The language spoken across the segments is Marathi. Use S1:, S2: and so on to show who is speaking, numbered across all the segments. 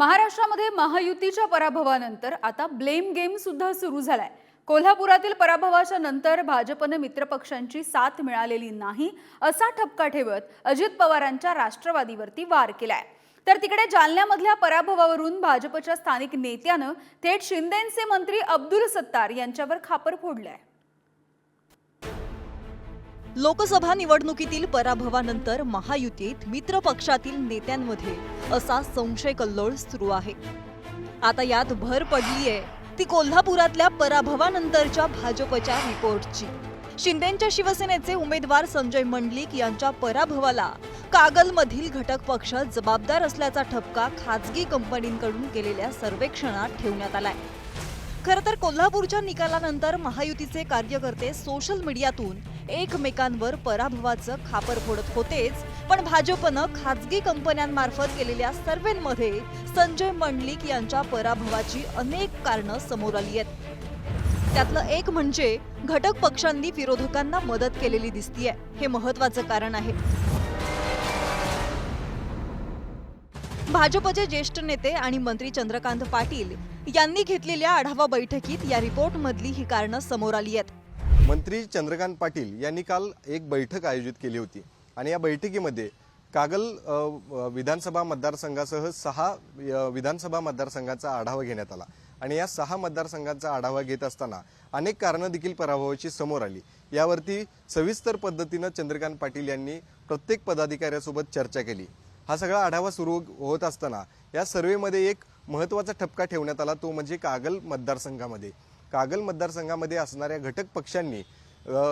S1: महाराष्ट्रामध्ये महायुतीच्या पराभवानंतर आता ब्लेम गेम सुद्धा सुरू झालाय. कोल्हापुरातील पराभवाच्या नंतर भाजपनं मित्रपक्षांची साथ मिळालेली नाही असा ठपका ठेवत अजित पवारांच्या राष्ट्रवादीवरती वार केलाय. तर तिकडे जालन्यामधल्या पराभवावरून भाजपच्या स्थानिक नेत्यानं थेट शिंदेचे मंत्री अब्दुल सत्तार यांच्यावर खापर फोडलंय.
S2: लोकसभा निवडणुकीतील पराभवानंतर महायुतीत मित्र पक्षातील नेत्यांमध्ये असा संशय कल्लोळ सुरू आहे. आता यात भर पडलीये ती कोल्हापुरातल्या पराभवानंतरच्या भाजपच्या रिपोर्टची. शिंदेच्या शिवसेनेचे उमेदवार संजय मंडलिक यांच्या पराभवाला कागलमधील घटक पक्ष जबाबदार असल्याचा ठपका खाजगी कंपनींकडून केलेल्या सर्वेक्षणात ठेवण्यात आलाय. खरं तर कोल्हापूरच्या निकालानंतर महायुतीचे कार्यकर्ते सोशल मीडियातून एकमेकांवर पराभवाचं खापर फोडत होतेच. पण भाजपनं खाजगी कंपन्यांमार्फत केलेल्या सर्व्हेमध्ये संजय मंडलिक यांच्या पराभवाची अनेक कारणं समोर आली आहेत. त्यातलं एक म्हणजे घटक पक्षांनी विरोधकांना मदत केलेली दिसतीये. हे महत्वाचं कारण आहे. भाजपचे ज्येष्ठ नेते आणि मंत्री चंद्रकांत पाटील यांनी घेतलेल्या आढावा बैठकीत या रिपोर्टमधली ही कारणं समोर आली आहेत.
S3: मंत्री चंद्रकांत पाटील यांनी काल एक बैठक आयोजित केली होती. आणि या बैठकीमध्ये कागल विधानसभा मतदारसंघासह सहा विधानसभा मतदारसंघाचा आढावा घेण्यात आला. आणि या सहा मतदारसंघांचा आढावा घेत असताना अनेक कारणं देखील पराभवाची समोर आली. यावरती सविस्तर पद्धतीनं चंद्रकांत पाटील यांनी प्रत्येक पदाधिकाऱ्यासोबत चर्चा केली. हा सगळा आढावा सुरू होत असताना या सर्वेमध्ये एक महत्त्वाचा ठपका ठेवण्यात आला तो म्हणजे कागल मतदारसंघामध्ये. कागल मतदारसंघामध्ये असणाऱ्या घटक पक्षांनी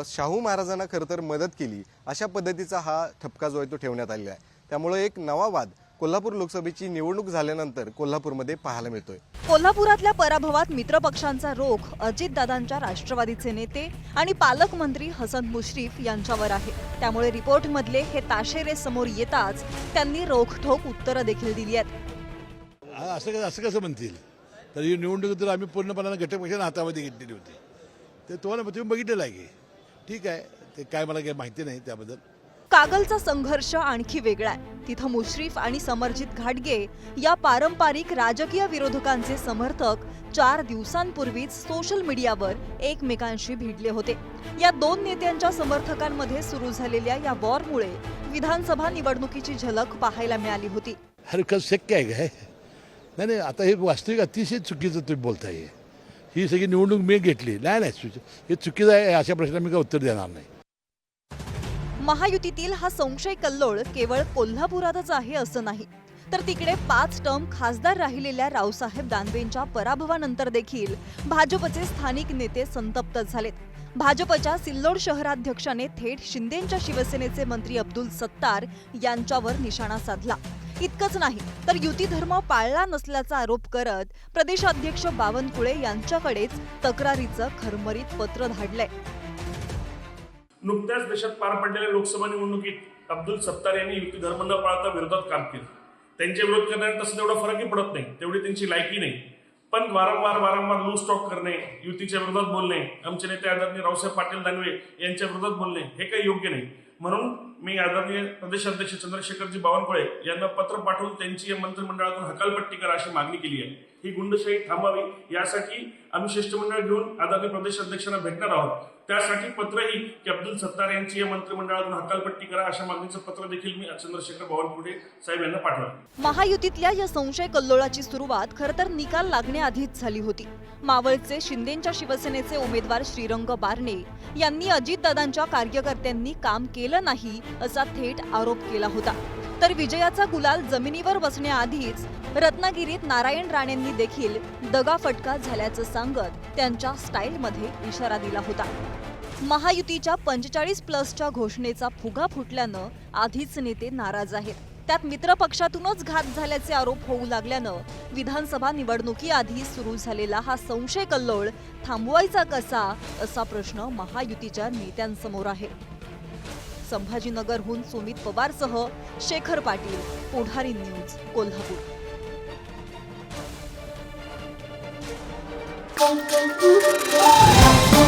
S3: शाहू महाराजांना खरं तर मदत केली. अशा पद्धतीचा हा ठपका जो आहे तो ठेवण्यात आलेला आहे. त्यामुळे एक नवा वाद कोल्हापूर लोकसभेची निवडणूक झाल्यानंतर कोल्हापूरमध्ये पाहायला मिळतोय.
S2: कोल्हापुरातल्या पराभवात मित्रपक्षांचा रोख अजितदादांच्या राष्ट्रवादीचे नेते आणि पालकमंत्री हसन मुश्रीफ यांच्यावर आहे. त्यामुळे रिपोर्टमधले हे ताशेरे समोर येताच त्यांनी रोखठोक उत्तरं देखील दिली आहेत.
S4: असं कसं असं कसं म्हणतील? तर ही निवडणूक तर आम्ही पूर्णपणानं घटक पक्षाने हातामध्ये घेतलेली होती. ते तुम्हाला तुम्ही बघितलेलं आहे की? ठीक आहे. ते काय मला काही माहिती नाही त्याबद्दल.
S2: कागलचा संघर्ष आणखी वेगळा आहे. तिथं मुश्रीफ आणि समर्जित घाटगे या पारंपरिक राजकीय विरोधकांचे समर्थक चार दिवसांपूर्वीच सोशल मीडियावर एकमेकांशी भिडले होते. या दोन नेत्यांच्या समर्थकांमध्ये सुरू झालेल्या या वॉरमुळे विधानसभा निवडणुकीची झलक पाहायला मिळाली होती.
S4: हरकत शक्य आहे काय नाही नाही आता हे वास्तविक अतिशय चुकीचं तुम्ही बोलताय ही सगळी निवडणूक मी घेतली. नाही नाही हे चुकीचं आहे अशा प्रश्नाला मी काय उत्तर देणार नाही.
S2: महायुतीतील हा संशय कल्लोळ केवळ कोल्हापुरातच आहे असं नाही. तर तिकडे पाच टर्म खासदार राहिलेल्या रावसाहेब दानवेंच्या पराभवानंतर देखील भाजपचे स्थानिक नेते संतप्त झालेत. भाजपच्या सिल्लोड शहराध्यक्षाने थेट शिंदेच्या शिवसेनेचे मंत्री अब्दुल सत्तार यांच्यावर निशाणा साधला. इतकंच नाही तर युती धर्म पाळला नसल्याचा आरोप करत प्रदेशाध्यक्ष बावनकुळे यांच्याकडेच तक्रारीचं खरमरीत पत्र धाडलंय.
S5: नुकत्याच देशात पार पडलेल्या लोकसभा निवडणुकीत अब्दुल सत्तार यांनी युती धर्म न पाळता विरोधात काम केलं. त्यांचे विरोध करण्यात तसं तेवढा फरकही पडत नाही. तेवढी त्यांची लायकी नाही. पण वारंवार वारंवार लूज टॉक करणे युतीच्या विरोधात बोलणे आमचे नेते आदरणीय रावसाहेब पाटील दानवे यांच्या विरोधात बोलणे हे काही योग्य नाही. म्हणून मी आदरणीय प्रदेशाध्यक्ष चंद्रशेखरजी बावनकुळे यांना पत्र पाठवून त्यांची या मंत्रिमंडळातून हकालपट्टी करा अशी मागणी केली आहे. ही गुंडशाही थांबावी यासाठी आम्ही शिष्टमंडळ घेऊन आदरणीय प्रदेशाध्यक्षांना भेटणार आहोत. त्यासाठी पत्रही की अब्दुल सत्तार यांची या मंत्रिमंडळातून हकालपट्टी करा अशा मागणीचं पत्र देखील मी चंद्रशेखर बावनकुळे साहेब यांना पाठवलं.
S2: महायुतीतल्या या संशय कल्लोळाची सुरुवात खरं तर निकाल लागण्याआधीच झाली होती. मावळचे शिंदेच्या शिवसेनेचे उमेदवार श्रीरंग बारणे यांनी अजितदादांच्या कार्यकर्त्यांनी काम केलं नाही असा थेट आरोप केला होता. तर विजयाचा गुलाल जमिनीवर बसण्याआधीच रत्नागिरीत नारायण राणेंनी देखील दगाफटका झाल्याचं सांगत त्यांच्या स्टाईलमध्ये इशारा दिला होता. महायुतीच्या पंचेचाळीस प्लसच्या घोषणेचा फुगा फुटल्यानं आधीच नेते नाराज आहेत. त्यात मित्रपक्षातूनच घात झाल्याचे आरोप होऊ लागल्यानं विधानसभा निवडणुकीआधी सुरू झालेला हा संशय कल्लोळ थांबवायचा कसा असा प्रश्न महायुतीच्या नेत्यांसमोर आहे. संभाजीनगरहून Sumit पवारसह Shekhar Patil Pudhari news Kolhapur.
S6: Bom, bom, bom, bom.